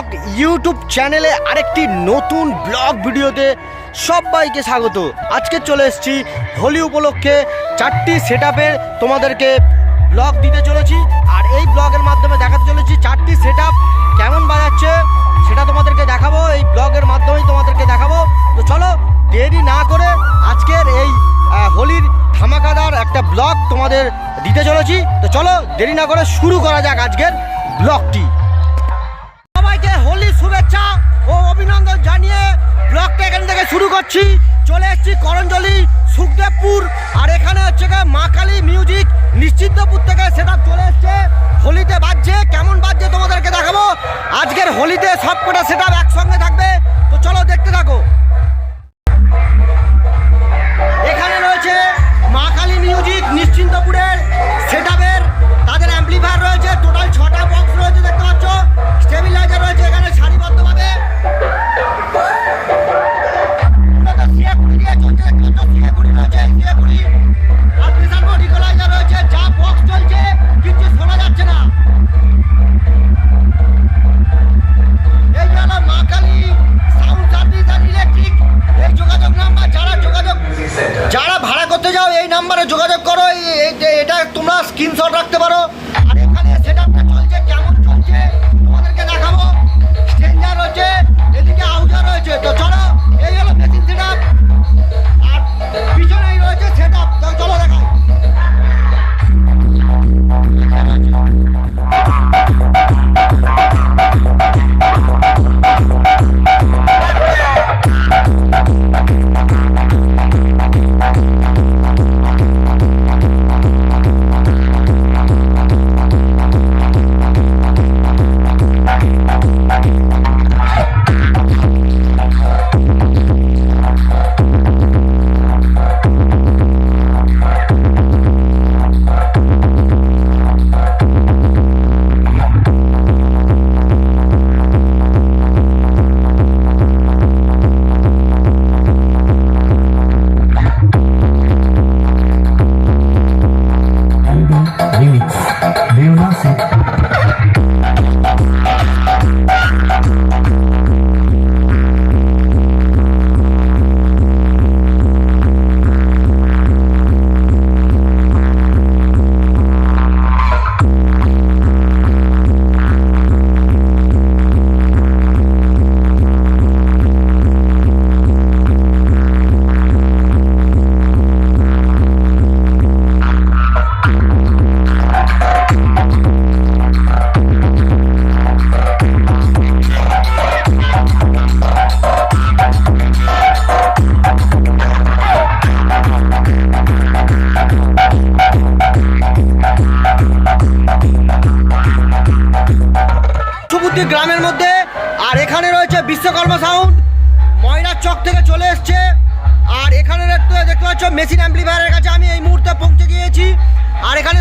Blog YouTube চ্যানেলে আরেকটি নতুন ব্লগ ভিডিওতে সবাইকে স্বাগত। আজকে চলে এসেছি হোলি উপলক্ষে চারটি সেট তোমাদেরকে ব্লগ দিতে চলেছি। আর এই ব্লগের মাধ্যমে দেখাতে চলেছি চারটি সেট কেমন বাজাচ্ছে সেটা তোমাদেরকে দেখাবো। এই ব্লগের মাধ্যমেই তোমাদেরকে দেখাবো। তো চলো, দেরি না করে আজকের এই হোলির ধামাকাদার একটা ব্লগ তোমাদের দিতে চলেছি। তো চলো, দেরি না করে শুরু করা যাক আজকের ব্লগটি। শুভেচ্ছা ও অভিনন্দন জানিয়ে ব্লগটা এখান থেকে শুরু করছি। চলে এসেছি করঞ্জলি, সুখদেবপুর, আর এখানে হচ্ছে গিয়ে মা কালী মিউজিক, নিশ্চিন্তপুর থেকে সেটা চলে এসছে। হোলিতে বাজছে, কেমন বাজছে তোমাদেরকে দেখাবো? আজকের হোলিতে সবকটা সেটা একসঙ্গে থাকবে। তো চলো দেখতে থাকো।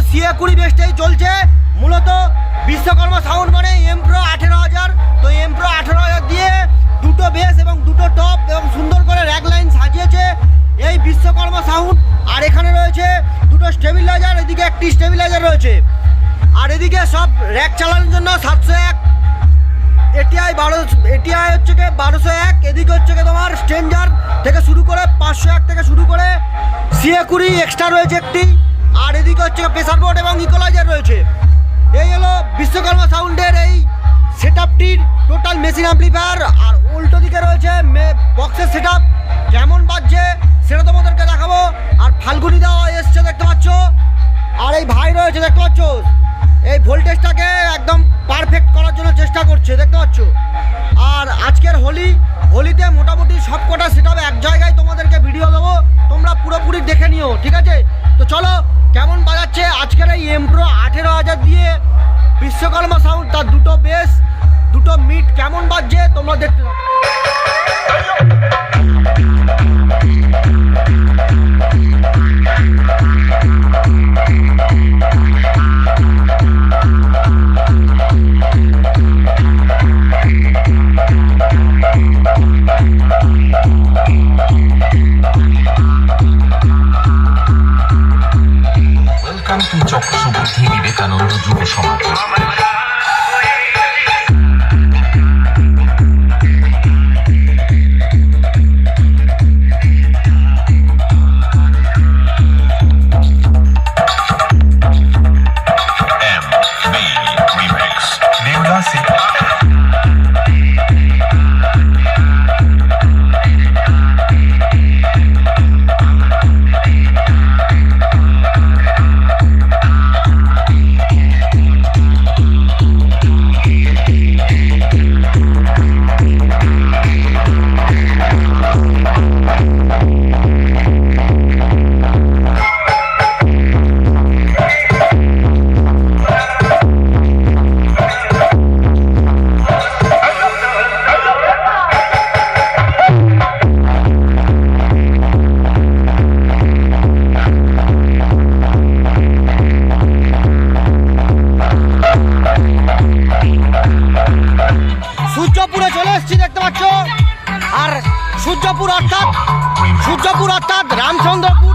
সিএ কুড়ি বেস্টেই চলছে। মূলত বিশ্বকর্মা সাউন্ড মানে এমপ্রো আঠেরো হাজার। তো এমপ্রো আঠেরো হাজার দিয়ে দুটো বেস এবং দুটো টপ এবং সুন্দর করে র্যাক লাইন সাজিয়েছে এই বিশ্বকর্মা সাউন্ড। আর এখানে রয়েছে দুটো স্টেবিলাইজার, এদিকে একটি স্টেবিলাইজার রয়েছে। আর এদিকে সব র্যাক চালানোর জন্য সাতশো এক। এটিআই বারো, এটিআই হচ্ছে গিয়ে বারোশো এক, এদিকে হচ্ছে গিয়ে তোমার স্ট্রেঞ্জার থেকে শুরু করে পাঁচশো এক থেকে শুরু করে সিএ কুড়ি এক্সট্রা রয়েছে একটি। আর এদিকে হচ্ছে প্রেশার বোর্ড এবং ইকোলাইজার রয়েছে। এই হলো বিশ্বকর্মা সাউন্ডের এই সেট আপটির টোটাল মেশিন অ্যাম্পলিফায়ার আর উল্টো দিকে রয়েছে বক্সের সেট আপ কেমন বাজছে সেটা তোমাদেরকে দেখাবো। আর ফাল্গুনি দেওয়া এসছে, দেখতে পাচ্ছ? আর এই ভাই রয়েছে, দেখতে পাচ্ছ? এই ভোল্টেজটাকে একদম পারফেক্ট করার জন্য চেষ্টা করছে, দেখতে পাচ্ছ? আর আজকের হোলি, হোলিতে মোটামুটি সব কটা সেট এক জায়গায় তোমাদেরকে ভিডিও দেবো। তোমরা পুরোপুরি দেখে নিও, ঠিক আছে? তো চলো কেমন বাজাচ্ছে? আজকের এই এমপ্রো আঠেরো হাজার দিয়ে বিশ্বকর্মা সাউন্ড তার দুটো বেস দুটো মিট কেমন বাজছে? তোমরা দেখতে সূর্যপুরে চলে এসেছি দেখতে পাচ্ছ? আর সূর্যপুর অর্থাৎ সূর্যপুর অর্থাৎ রামচন্দ্রপুর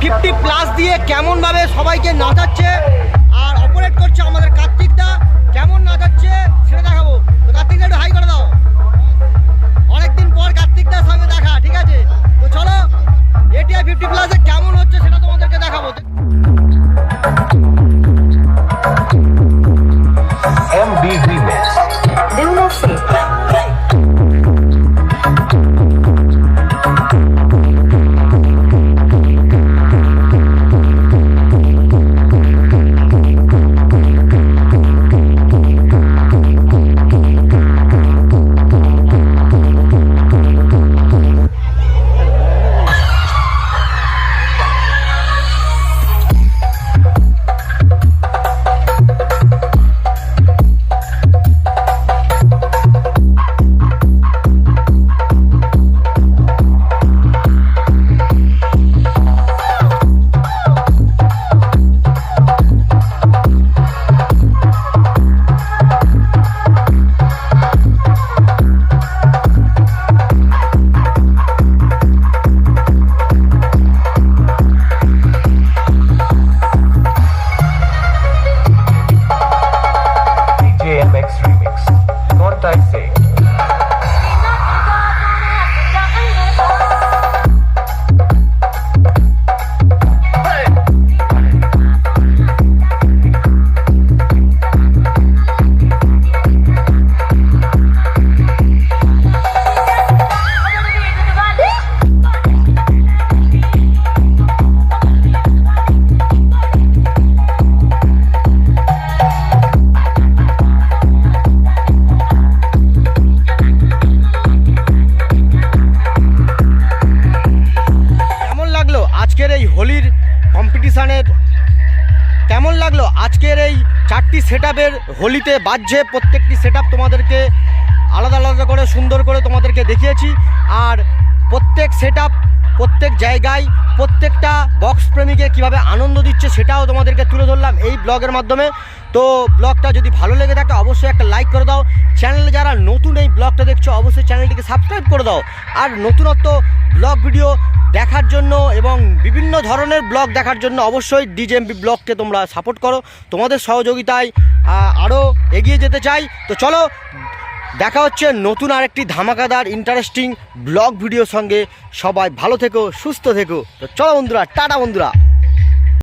ফিফটি প্লাস দিয়ে কেমনভাবে সবাইকে নাচাচ্ছে? আজকের এই চারটি সেট হোলিতে বাজছে। প্রত্যেকটি সেট তোমাদেরকে আলাদা আলাদা করে, সুন্দর করে তোমাদেরকে দেখিয়েছি। আর প্রত্যেক সেট প্রত্যেক জায়গায় প্রত্যেকটা বক্স প্রেমীকে কীভাবে আনন্দ দিচ্ছে সেটাও তোমাদেরকে তুলে ধরলাম এই ব্লগের মাধ্যমে। তো ব্লগটা যদি ভালো লেগে থাকে, অবশ্যই একটা লাইক করে দাও। চ্যানেলে যারা নতুন এই ব্লগটা দেখছ, অবশ্যই চ্যানেলটিকে সাবস্ক্রাইব করে দাও। আর নতুনত্ব ব্লগ ভিডিও দেখার জন্য এবং বিভিন্ন ধরনের ব্লগ দেখার জন্য অবশ্যই ডিজেএমপি ব্লগকে তোমরা সাপোর্ট করো। তোমাদের সহযোগিতায় আরও এগিয়ে যেতে চাই। তো চলো দেখা হচ্ছে নতুন আরেকটি ধামাকাদার ইন্টারেস্টিং ব্লগ ভিডিওর সঙ্গে। সবাই ভালো থেকো, সুস্থ থেকো। তো চলো বন্ধুরা, টাটা বন্ধুরা।